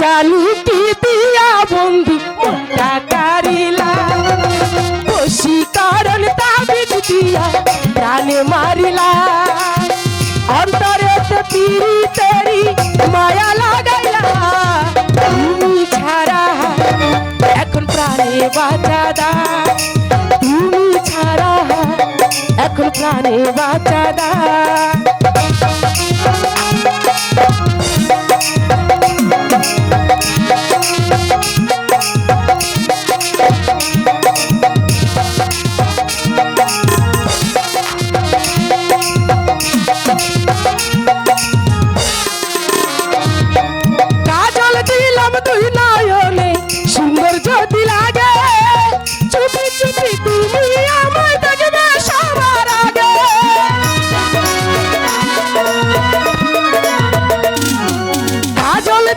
কি দিয়া বন্ধু মনটা কারিলা। বসি কারণ তাবিজ দিয়া প্রাণে মারিলা। অন্তরে পিড়ি তেরি মায়া লাগাইলা। তুমি ছাড়া এখন প্রাণে বাঁচা দা তুমি ছাড়া এখন প্রাণে বাঁচা দা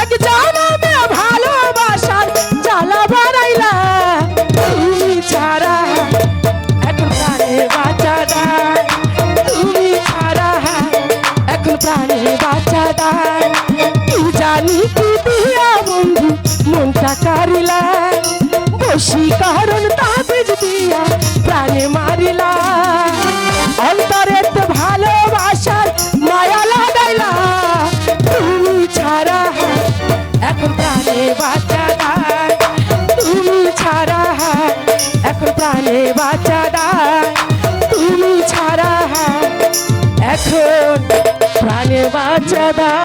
এক জনমে ভালোবাসার জ্বালা বাড়াইলা। তুমি ছাড়া এখন প্রাণে বাঁচা দায় তুমি ছাড়া এখন প্রাণে বাঁচা দায় কি জানি কি দিয়া বন্ধু, মনটা কারিলা। বসি কারণ তাবিজ দিয়া প্রাণে প্রাণে বাচ্চারা তুমি ছাড়া এখন প্রাণে বাঁচা দায়।